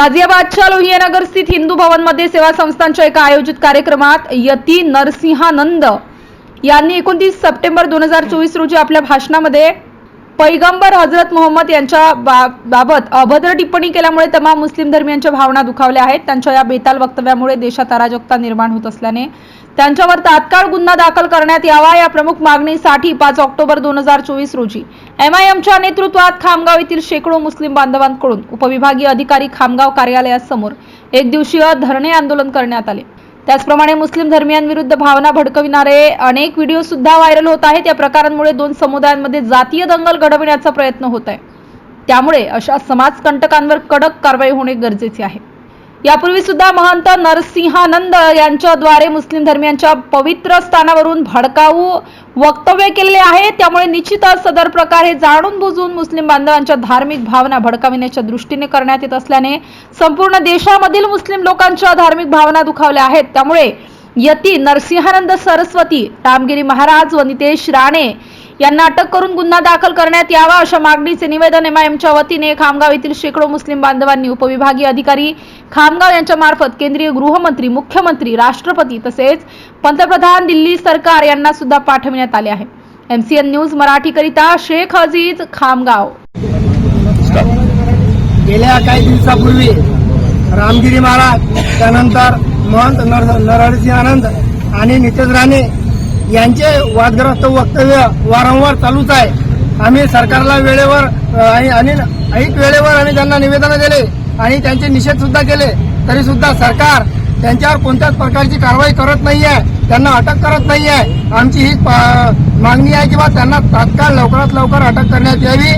गाझियाबादच्या लोहियानगर स्थित हिंदू भवनमध्ये सेवा संस्थांच्या एका आयोजित कार्यक्रमात यती नरसिंहानंद यांनी एकोणतीस सप्टेंबर दोन हजार चोवीस रोजी आपल्या भाषणामध्ये पैगंबर हजरत मोहम्मद यांच्या बा- बाबत अभद्र टिप्पणी केल्यामुळे तमाम मुस्लिम धर्मियांच्या भावना दुखावल्या आहेत. त्यांच्या या बेताल वक्तव्यामुळे देशात अराजकता निर्माण होत असल्याने त्यांच्यावर तात्काळ गुन्हा दाखल करण्यात यावा या प्रमुख मागणीसाठी पाच ऑक्टोबर दोन हजार चोवीस रोजी एमआयएमच्या नेतृत्वात खामगाव येथील शेकडो मुस्लिम बांधवांकडून उपविभागीय अधिकारी खामगाव कार्यालयासमोर एक दिवसीय धरणे आंदोलन करण्यात आले. त्याचप्रमाणे मुस्लिम धर्मियांविरुद्ध भावना भडकविणारे अनेक व्हिडिओ सुद्धा व्हायरल होत आहेत. या प्रकारांमुळे दोन समुदायांमध्ये जातीय दंगल घडविण्याचा प्रयत्न होत आहे. त्यामुळे अशा समाजकंटकांवर कडक कारवाई होणे गरजेचे आहे. यापूर्वी सुद्धा महंत नरसिंहानंद यांच्याद्वारे मुस्लिम धर्मियांच्या पवित्र स्थानावरून भडकाऊ वक्तव्य केलेले आहे. त्यामुळे निश्चितच सदर प्रकार हे जाणून बुजून मुस्लिम बांधवांच्या धार्मिक भावना भडकाविण्याच्या दृष्टीने करण्यात येत असल्याने संपूर्ण देशामधील मुस्लिम लोकांच्या धार्मिक भावना दुखावल्या आहेत. त्यामुळे यती नरसिंहानंद सरस्वती रामगिरी महाराज व नितेश राणे यांना अटक करून गुन्हा दाखल करण्यात यावा अशा मागणीचे निवेदन एमआयएमच्या वतीने खामगाव येथील शेकडो मुस्लिम बांधवांनी उपविभागीय अधिकारी खामगाव यांच्या मार्फत केंद्रीय गृहमंत्री मुख्यमंत्री राष्ट्रपती तसेच पंतप्रधान दिल्ली सरकार यांना सुद्धा पाठविण्यात आले आहे. एमसीएन न्यूज मराठीकरिता शेख अजीज खामगाव. गेल्या काही दिवसापूर्वी रामगिरी महाराज त्यानंतर महंत नर नरहरसिंह आनंद आणि नितेश राणे यांचे वादग्रस्त वक्तव्य वारंवार चालूच आहे. आम्ही सरकारला वेळेवर आणि आणि ऐक वेळेवर आम्ही त्यांना निवेदनं दिले आणि त्यांचे निषेध सुद्धा केले. तरी सुद्धा सरकार त्यांच्यावर कोणत्याच प्रकारची कारवाई करत नाही आहे त्यांना अटक करत नाही आहे आमची ही पा- मागणी आहे किंवा त्यांना तात्काळ लवकरात लवकर अटक करण्यात यावी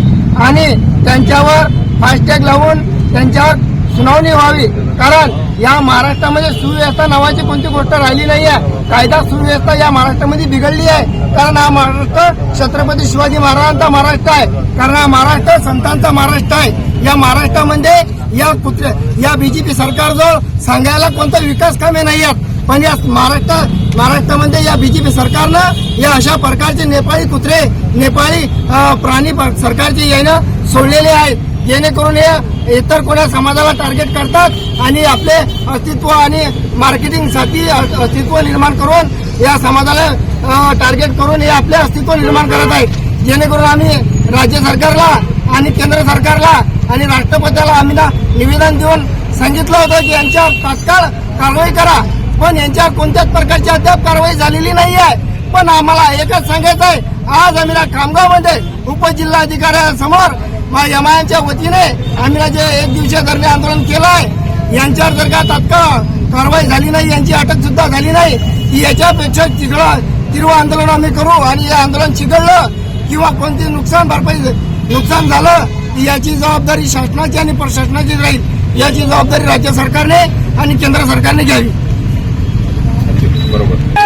आणि त्यांच्यावर फास्टॅग लावून त्यांच्यावर सुनावणी व्हावी. कारण या महाराष्ट्रामध्ये सुव्यवस्था नावाची कोणती गोष्ट राहिली नाही आहे कायदा सुव्यवस्था या महाराष्ट्रामध्ये बिघडली आहे. कारण हा महाराष्ट्र छत्रपती शिवाजी महाराजांचा महाराष्ट्र आहे. कारण हा महाराष्ट्र संतांचा महाराष्ट्र आहे. या महाराष्ट्रामध्ये या कुत्रे या बीजेपी सरकारजवळ सांगायला कोणता विकास कामे नाही आहेत. पण या महाराष्ट्र महाराष्ट्रामध्ये या बीजेपी सरकारनं या अशा प्रकारचे नेपाळी कुत्रे नेपाळी प्राणी सरकारचे यानं सोडलेले आहेत. जेणेकरून हे इतर कोणा समाजाला टार्गेट करतात आणि आपले अस्तित्व आणि मार्केटिंगसाठी अस्तित्व निर्माण करून या समाजाला टार्गेट करून हे आपले अस्तित्व निर्माण करत आहेत. जेणेकरून आम्ही राज्य सरकारला आणि केंद्र सरकारला आणि राष्ट्रपतीला आम्ही ना निवेदन देऊन सांगितलं होतं की यांच्यावर तात्काळ कारवाई करा. पण यांच्यावर कोणत्याच प्रकारची अद्याप कारवाई झालेली नाही आहे पण आम्हाला एकच सांगायचं आहे आज आम्ही खामगावमध्ये उपजिल्हाधिकाऱ्यांसमोर एमआयएमच्या वतीने आम्ही जे एक दिवसीय धरणे आंदोलन केलं आहे यांच्यावर जर का तात्काळ कारवाई झाली नाही यांची अटक सुद्धा झाली नाही की याच्यापेक्षा तिकडं तीव्र आंदोलन आम्ही करू आणि हे आंदोलन चिघळलं किंवा कोणते नुकसान भरपाई नुकसान झालं याची जबाबदारी शासनाची आणि प्रशासनाची राहील. याची जबाबदारी राज्य सरकारने आणि केंद्र सरकारने घ्यावी. बरोबर.